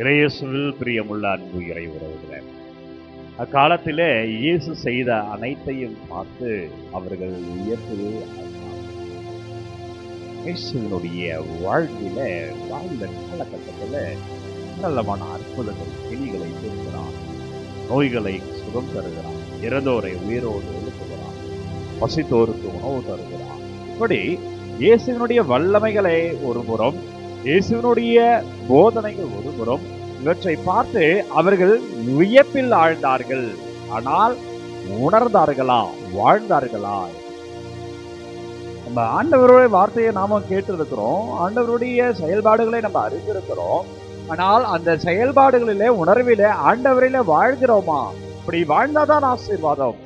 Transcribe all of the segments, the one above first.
இறையேசுவில் பிரியமுள்ள அன்பு இறை உறவுகளே அக்காலத்திலே இயேசு செய்த அனைத்தையும் பார்த்து அவர்கள் வியப்பு இயேசுவினுடைய வாழ்வில வாழ்ந்த காலகட்டத்தில் நல்லமான அற்புதங்கள் கிளிகளை தீர்க்கிறான் நோய்களை சுகம் தருகிறான் இறந்தோரை உயிரோடு எழுப்புகிறான் பசித்தோருக்கு உணவு தருகிறான். இப்படி இயேசுவினுடைய வல்லமைகளை ஒரு புறம் இயேசுவனுடைய போதனைகள் ஒருபுறம் இவற்றை பார்த்து அவர்கள் வியப்பில் ஆழ்ந்தார்கள். ஆனால் உணர்ந்தார்களா? வாழ்ந்தார்களா? நம்ம ஆண்டவருடைய வார்த்தையை நாம கேட்டிருக்கிறோம். ஆண்டவருடைய செயல்பாடுகளை நம்ம அறிந்திருக்கிறோம். ஆனால் அந்த செயல்பாடுகளிலே உணர்விலே ஆண்டவரிலே வாழ்கிறோமா? இப்படி வாழ்ந்தாதான் ஆசீர்வாதம்.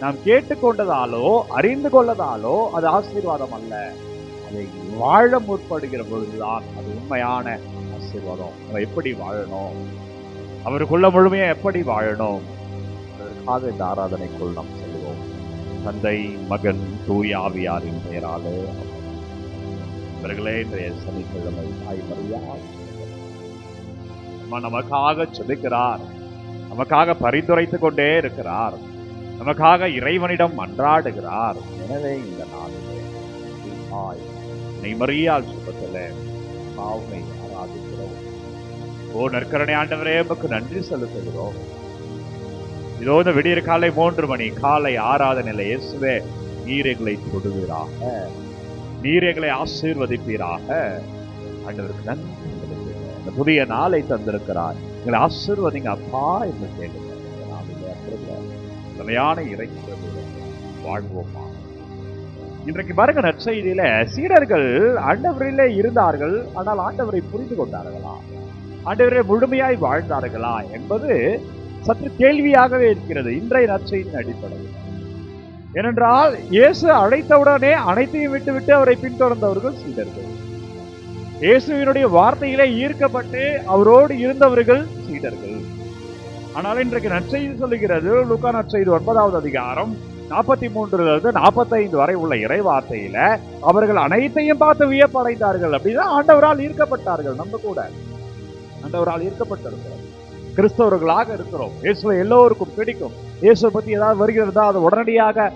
நாம் கேட்டுக்கொண்டதாலோ அறிந்து கொள்ளதாலோ அது ஆசீர்வாதம் அல்ல. அதை வாழ முற்படுகிற பொழுதுதான் அது உண்மையான ஆசீர்வாதம். நம்ம எப்படி வாழணும்? அவருக்குள்ள முழுமையா எப்படி வாழணும்? அதற்காக இந்த ஆராதனைக்குள் நாம் செல்வோம். தந்தை மகன் தூயாவியாரின் பெயராலே. இவர்களே இன்றைய சனிக்கிழமை தாய் மரியாதை நமக்காக செதுக்கிறார் நமக்காக பரிந்துரைத்துக் கொண்டே இருக்கிறார். நமக்காக இறைவனிடம் மன்றாடுகிறார் எனவே இந்த நாளிலே தாய் நெய்மறியால் சுபத்தில் பாவனை ஆராதிக்கிறோம். ஓ நற்கரணை ஆண்டவரே நமக்கு நன்றி செலுத்துகிறோம். இதோ இந்த விடியற் காலை மூன்று மணி காலை ஆராதனையில இயேசுவே நீர் எங்களை தொடுவீராக. நீர் எங்களை ஆசீர்வதிப்பீராக. ஆண்டவருக்கு நன்றி இந்த புதிய நாளை தந்திருக்கிறார். எங்களை ஆசீர்வதிங்க அப்பா என்று கேளுங்க இந்த நாளிலே அப்படிங்க உண்மையான இறைக்கிறது வாழ்வோமா? இன்றைக்கு பாருங்க நற்செய்தியில சீடர்கள் ஆண்டவரிலே இருந்தார்கள் ஆனால் ஆண்டவரை புரிந்து கொண்டார்களா? ஆண்டவரை முழுமையாய் வாழ்ந்தார்களா என்பது சற்று கேள்வியாகவே இருக்கிறது இன்றைய நற்செய்தியின் அடிப்படையில். ஏனென்றால் இயேசு அழைத்தவுடனே அனைத்தையும் விட்டுவிட்டு அவரை பின்தொடர்ந்தவர்கள் சீடர்கள். இயேசுவினுடைய வார்த்தையிலே ஈர்க்கப்பட்டு அவரோடு இருந்தவர்கள் சீடர்கள். ஆனால் இன்றைக்கு நற்செய்தி சொல்லுகிறது லுக்கா நற்செய்தி ஒன்பதாவது அதிகாரம் நாற்பத்தி மூன்றுலேருந்து நாற்பத்தைந்து வரை உள்ள இறைவார்த்தையில் அவர்கள் அனைத்தையும் பார்த்து வியப்படைந்தார்கள். அப்படின்னா ஆண்டவரால் ஈர்க்கப்பட்டார்கள். நம்ம கூட ஆண்டவரால் ஈர்க்கப்பட்டிருக்கிறோம். கிறிஸ்தவர்களாக இருக்கிறோம். இயேசுவை எல்லோருக்கும் பிடிக்கும். இயேசுவை பற்றி ஏதாவது வருகிறதா அதை உடனடியாக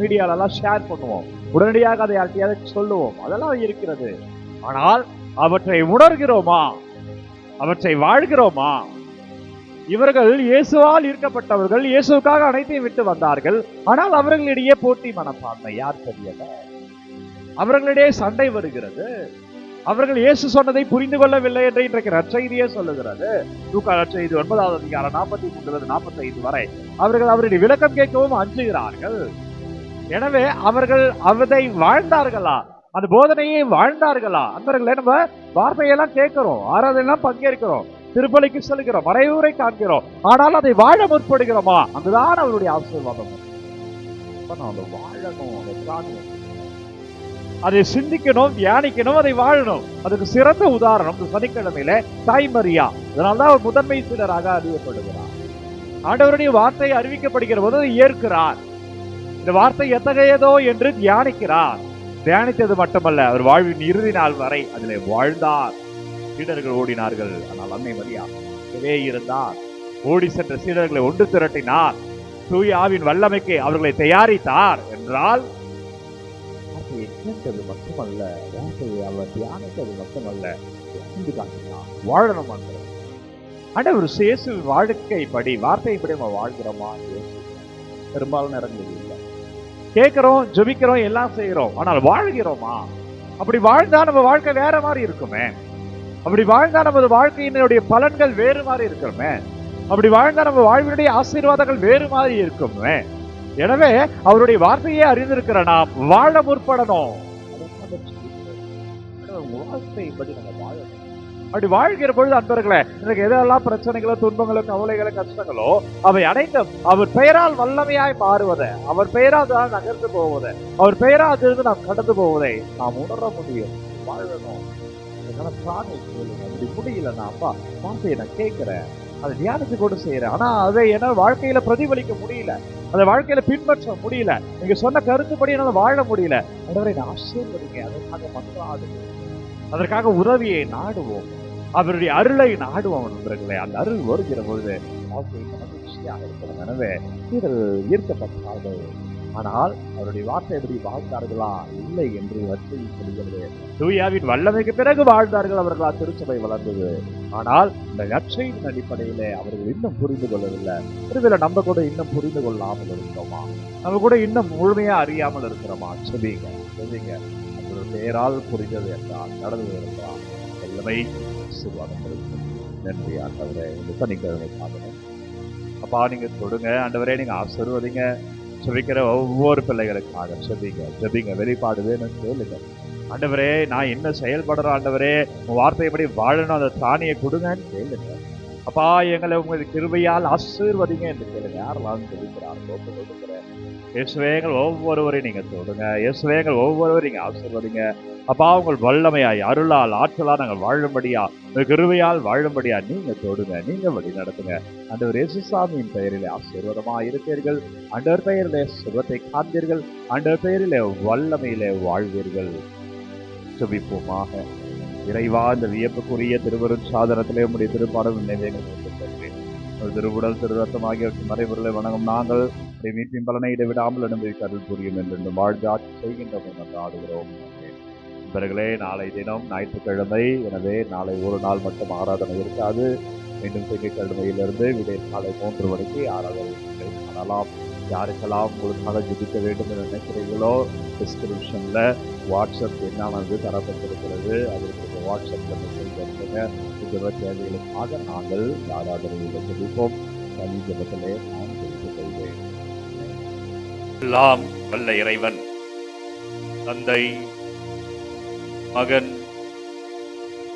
மீடியாலெல்லாம் ஷேர் பண்ணுவோம். உடனடியாக அதை யார்கிட்டயாவது சொல்லுவோம். அதெல்லாம் இருக்கிறது. ஆனால் அவற்றை உணர்கிறோமா? அவற்றை வாழ்கிறோமா? இவர்கள் இயேசுவால் ஈர்க்கப்பட்டவர்கள் இயேசுக்காக அனைத்தையும் விட்டு வந்தார்கள். ஆனால் அவர்களிடையே போட்டி மனப்பான்மை யார் தெரியல அவர்களிடையே சண்டை வருகிறது. அவர்கள் இயேசு சொன்னதை புரிந்து கொள்ளவில்லை என்று இன்றைக்கு நற்செய்தியே சொல்லுகிறது. தூக்கா நற்செய்தி ஒன்பதாவது அதிகாரம் நாற்பத்தி மூன்று நாற்பத்தி ஐந்து வரை. அவர்கள் அவருடைய விளக்கம் கேட்கவும் அஞ்சுகிறார்கள். எனவே அவர்கள் அவதை வாழ்ந்தார்களா? அந்த போதனையை வாழ்ந்தார்களா? அன்பர்களே நம்ம வார்த்தையெல்லாம் கேட்கிறோம் ஆராதனையெல்லாம் பங்கேற்கிறோம். திருப்பலிக்கு செல்கிறோம் மறைவுரை காண்கிறோம். ஆனால் அதை வாழ முற்படுகிறோமா? அங்குதான் அவருடைய ஆசீர்வாதம். அதை வாழணும் அதை சிந்திக்கணும் தியானிக்கணும் அதை வாழணும். அதுக்கு சிறந்த உதாரணம் இந்த சனிக்கிழமையில தாய்மரியா. அதனால்தான் அவர் முதன்மை சிலராக அறியப்படுகிறார். ஆண்டவருடைய வார்த்தை அறிவிக்கப்படுகிற போது ஏற்கிறார். இந்த வார்த்தை எத்தகையதோ என்று தியானிக்கிறார். தியானித்தது மட்டுமல்ல அவர் வாழ்வின் இறுதி நாள் வரை அதிலே வாழ்ந்தார். சீடர்கள் ஓடினார்கள். ஆனால் அன்னை மரியா இங்கே இருந்தார். ஓடி சென்ற சீடர்களை ஒன்று திரட்டினார். தூய வல்லமைக்கு அவர்களை தயாரித்தார் என்றால் வார்த்தையை கேட்டது மட்டுமல்ல வார்த்தையை அவர் தியானித்தது மட்டுமல்ல வாழ்ந்து காட்டினார். வாழணும் ஆண்டவர் சேசு வாழ்க்கைப்படி வார்த்தைப்படி நம்ம வாழ்கிறோமா? பெரும்பாலும் நேரங்களில் இல்லை. கேட்குறோம் ஜெபிக்கிறோம் எல்லாம் செய்கிறோம். ஆனால் வாழ்கிறோமா? அப்படி வாழ்ந்தா நம்ம வாழ்க்கை வேற மாதிரி இருக்குமே. அப்படி வாழ்ந்தா நமது வாழ்க்கையினுடைய பலன்கள் வேறு மாதிரி இருக்கிறோமே அப்படி வாழ்ந்தா நம்ம வாழ்வினுடைய ஆசீர்வாதங்கள் வேறு மாதிரி இருக்குமே. எனவே அவருடைய வார்த்தையே அறிந்திருக்கிற நாம் வாழ முற்படணும். வாழ்க்கைப்படி நம்ம வாழணும் அப்படி வாழ்கிற பொழுது அன்பர்களே எனக்கு எதெல்லாம் பிரச்சனைகளோ துன்பங்களோ கவலைகளோ கஷ்டங்களோ அவை அனைத்தும் அவர் பெயரால் வல்லமையாய் மாறுவதை அவர் பெயரால் தான் நகர்ந்து போவதை அவர் பெயரால் இருந்து நாம் கடந்து போவதை நாம் உணர முடியும் வாழணும். அதுக்கான பிராணை சொல்லுங்க. அப்படி முடியலன்னா அப்பா வார்த்தையை நான் கேட்குறேன். அதை தியானத்தை கூட செய்யறேன் ஆனா அதை என்னால் வாழ்க்கையில பிரதிபலிக்க முடியல. அதை வாழ்க்கையில பின்பற்ற முடியல. நீங்க சொன்ன கருத்துப்படி என்னால வாழ முடியல. அதவரை நான் ஆசீர்வதிங்க. அதற்காக மன்றாடுவோம் அதற்காக உதவியை நாடுவோம். அவருடைய அருளை நாடுவோம் நண்பர்களே. அந்த அருள் வருகிற பொழுது வாழ்க்கை மகிழ்ச்சியாக இருக்கிறது எனவே இதில் ஈர்க்கப்பட்டார்கள். ஆனால் அவருடைய வார்த்தை எப்படி வாழ்ந்தார்களா? இல்லை என்று வச்சு சொல்கிறது தூயாவின் வல்லமைக்கு பிறகு வாழ்ந்தார்கள் அவர்களா திருச்சபை வளர்ந்தது. ஆனால் இந்த நற்செய்தியின் அடிப்படையிலே அவர்கள் இன்னும் புரிந்து கொள்ளவில்லை. ஒருவேளை நம்ம கூட இன்னும் புரிந்து கொள்ளாமல் இருக்கிறோமா நம்ம கூட இன்னும் முழுமையா அறியாமல் இருக்கிறோமா? செபிங்க செபிங்க நம்மளுடைய பேரால் புரிந்தது என்றால் நடந்தது என்றால் வல்லமை ஆசீர்வாதங்களுக்கு நன்றி ஆண்டவரே. சனிக்கிழமை சாதனை அப்பா நீங்க தொடுங்க. ஆண்டவரே நீங்க ஆசீர்வதிங்க. செபிக்கிற ஒவ்வொரு பிள்ளைகளுக்காக செபிங்க செபிங்க வெளிப்பாடு வேணும்னு சொல்லுங்க. ஆண்டவரே நான் என்ன செயல்படுற ஆண்டவரே உன் வார்த்தைப்படி வாழணும். அந்த தானியை கொடுங்கன்னு கேளுங்க. அப்பா எங்களை உங்க கிருபையால் ஆசீர்வதிங்க என்று கேளுங்க. யாரெல்லாம் சொல்லிக்கிறார் கொடுக்குறேன். இயேசுவேங்கள் ஒவ்வொருவரையும் நீங்க தொடுங்க. இயேசுவேங்கள் ஒவ்வொருவரையும் நீங்க ஆசீர்வதிங்க. அப்பா உங்கள் வல்லமையாய் அருளால் ஆற்றலா நாங்கள் வாழும்படியா கிருவையால் வாழும்படியா நீங்க தொடுங்க நீங்க வழி நடத்துங்க. அண்டவர் இயேசுசாமியின் பெயரிலே ஆசீர்வாதமா இருப்பீர்கள் அண்டவர் பெயரிலே சுகத்தை காண்பீர்கள். அண்டவர் பெயரிலே வல்லமையிலே வாழ்வீர்கள். சுபிப்போமாக. இறைவா இந்த வியப்புக்குரிய திருவரும் சாதனத்திலே உடைய திருப்பாடம் நினைவேன் ஒரு திருவுடல் திருரத்தம் ஆகியவற்றின் மறைபொருளை வணங்கும் நாங்கள் அதை மீட்பின் பலனை இடைவிடாமல் அனுபவிக்க அருள் புரியும் என்று வாழ்ந்து ஆட்சி செய்கின்றோம் என்று ஆடுகிறோம். நண்பர்களே நாளை தினம் ஞாயிற்றுக்கிழமை. எனவே நாளை ஒரு நாள் மட்டும் ஆராதனை இருக்காது. மீண்டும் திங்கட்கிழமையிலிருந்து விடை காலை மூன்று மணிக்கு ஆராதனை காணலாம் யாருக்கெல்லாம் உங்களுக்காக ஜிபிக்க வேண்டும் என்று நினைக்கிறீங்களோ டிஸ்கிரிப்ஷனில் வாட்ஸ்அப் என்னானது தரப்பட்டிருக்கிறது. அதற்கு வாட்ஸ்அப்பில் மெசேஜ் அனுப்புங்க இதர தேவைகளுக்காக நாங்கள் ஆராதனையில் சந்திப்போம் தனி நான் தெரிந்து கொள்வேன். எல்லாம் வல்ல இறைவன் தந்தை மகன்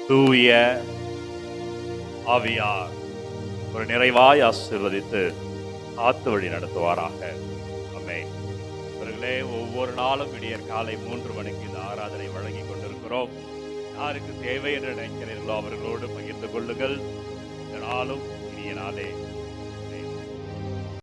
தூய ஆவியார். ஒரு நிறைவாய் ஆசீர்வதித்து காத்து வழி நடத்துவாராக. ஆமென். அவர்களே ஒவ்வொரு நாளும் விடியற் காலை மூன்று மணிக்கு இந்த ஆராதனை வழங்கி கொண்டிருக்கிறோம். யாருக்கு தேவை என்று நினைக்கிறீர்களோ அவர்களோடு பகிர்ந்து கொள்ளுங்கள். இந்த நாளும் இனிய நாளே.